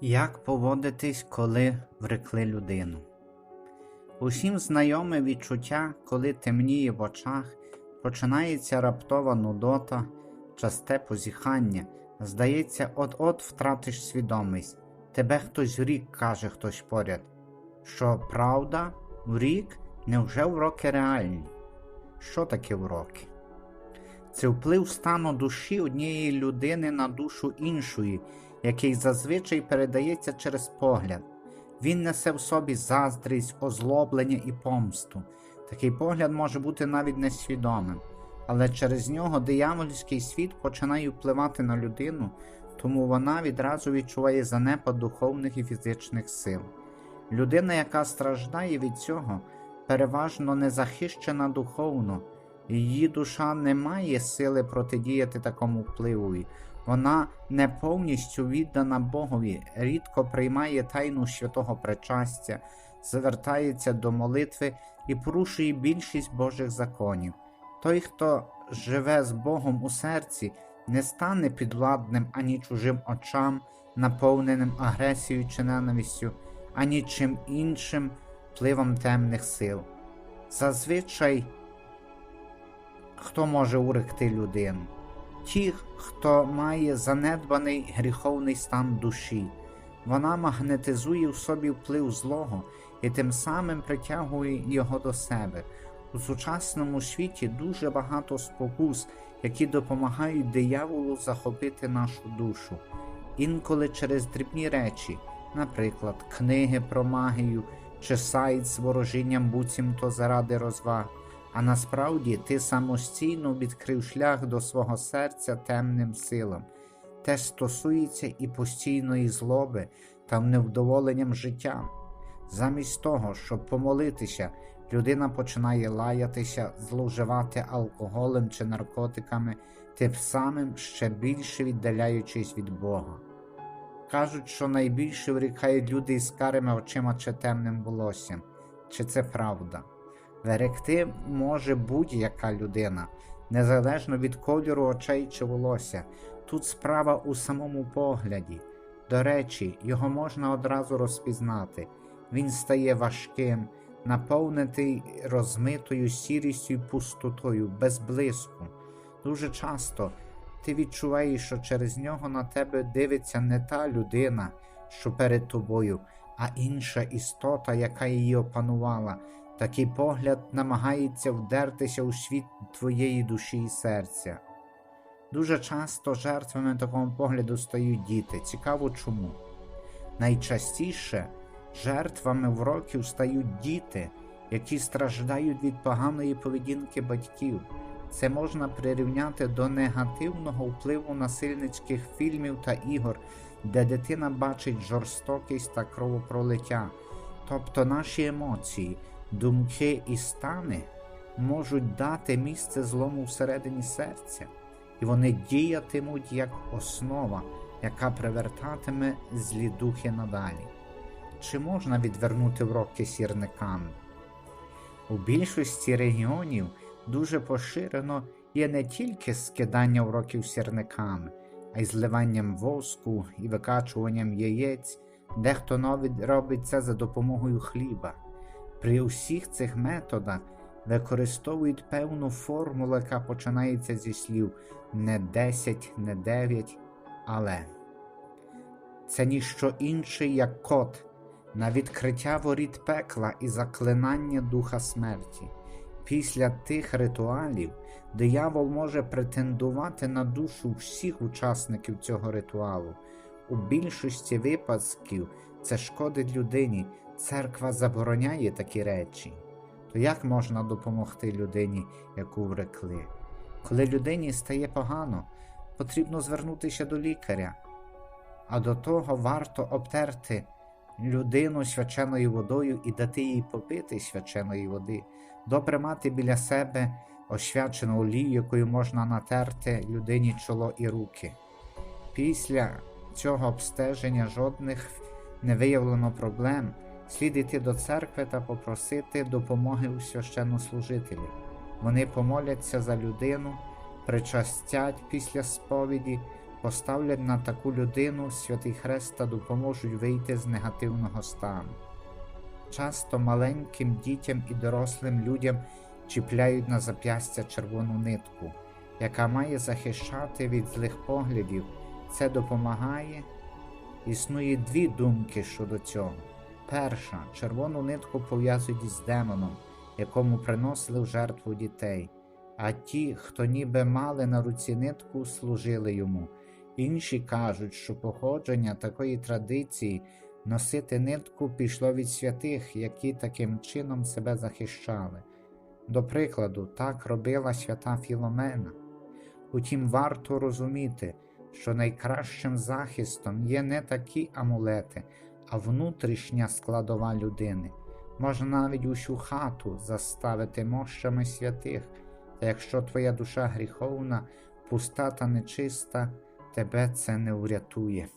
Як поводитись, коли врекли людину? Усім знайоме відчуття, коли темніє в очах, починається раптова нудота, часте позіхання. Здається, от-от втратиш свідомість. Тебе хтось рік каже хтось поряд. Що правда, рік невже уроки реальні? Що таке уроки? Це вплив стану душі однієї людини на душу іншої, який зазвичай передається через погляд. Він несе в собі заздрість, озлоблення і помсту. Такий погляд може бути навіть несвідомим, але через нього диявольський світ починає впливати на людину, тому вона відразу відчуває занепад духовних і фізичних сил. Людина, яка страждає від цього, переважно не захищена духовно, її душа не має сили протидіяти такому впливові. Вона не повністю віддана Богові, рідко приймає тайну святого причастя, звертається до молитви і порушує більшість Божих законів. Той, хто живе з Богом у серці, не стане підвладним ані чужим очам, наповненим агресією чи ненавистю, ані чим іншим впливом темних сил. Зазвичай, хто може уректи людину? Ті, хто має занедбаний гріховний стан душі, вона магнетизує в собі вплив злого і тим самим притягує його до себе. У сучасному світі дуже багато спокус, які допомагають дияволу захопити нашу душу. Інколи через дрібні речі, наприклад, книги про магію чи сайт з ворожінням буцімто заради розваг. А насправді ти самостійно відкрив шлях до свого серця темним силам. Те стосується і постійної злоби та невдоволенням життям. Замість того, щоб помолитися, людина починає лаятися, зловживати алкоголем чи наркотиками, тим самим ще більше віддаляючись від Бога. Кажуть, що найбільше врікають люди із карими очима чи темним волоссям. Чи це правда? Веректи може будь-яка людина, незалежно від кольору очей чи волосся. Тут справа у самому погляді. До речі, його можна одразу розпізнати. Він стає важким, наповнений розмитою сірістю і пустотою, без блиску. Дуже часто ти відчуваєш, що через нього на тебе дивиться не та людина, що перед тобою, а інша істота, яка її опанувала. Такий погляд намагається вдертися у світ твоєї душі і серця. Дуже часто жертвами такого погляду стають діти. Цікаво чому. Найчастіше жертвами вроків стають діти, які страждають від поганої поведінки батьків. Це можна прирівняти до негативного впливу насильницьких фільмів та ігор, де дитина бачить жорстокість та кровопролиття. Тобто наші емоції, думки і стани можуть дати місце злому всередині серця, і вони діятимуть як основа, яка привертатиме злі духи надалі. Чи можна відвернути вроки сірниками? У більшості регіонів дуже поширено є не тільки скидання уроків сірниками, а й зливанням воску і викачуванням яєць, дехто навіть робить це за допомогою хліба. При усіх цих методах використовують певну формулу, яка починається зі слів не 10, не 9, але це ніщо інше, як код на відкриття воріт пекла і заклинання духа смерті. Після тих ритуалів диявол може претендувати на душу всіх учасників цього ритуалу. У більшості випадків це шкодить людині. Церква забороняє такі речі. То як можна допомогти людині, яку врекли? Коли людині стає погано, потрібно звернутися до лікаря, а до того варто обтерти людину свяченою водою і дати їй попити свяченої води, добре мати біля себе освячену олію, якою можна натерти людині чоло і руки. Після цього обстеження жодних не виявлено проблем, слід йти до церкви та попросити допомоги у священнослужителів. Вони помоляться за людину, причастять після сповіді, поставлять на таку людину святий хрест та допоможуть вийти з негативного стану. Часто маленьким дітям і дорослим людям чіпляють на зап'ястя червону нитку, яка має захищати від злих поглядів. Це допомагає. Існує дві думки щодо цього. Перша червону нитку пов'язують із демоном, якому приносили в жертву дітей, а ті, хто ніби мали на руці нитку, служили йому. Інші кажуть, що походження такої традиції носити нитку пішло від святих, які таким чином себе захищали. До прикладу, так робила свята Філомена. Утім, варто розуміти, що найкращим захистом є не такі амулети, а внутрішня складова людини. Можна навіть усю хату заставити мощами святих, та якщо твоя душа гріховна, пуста та нечиста, тебе це не врятує.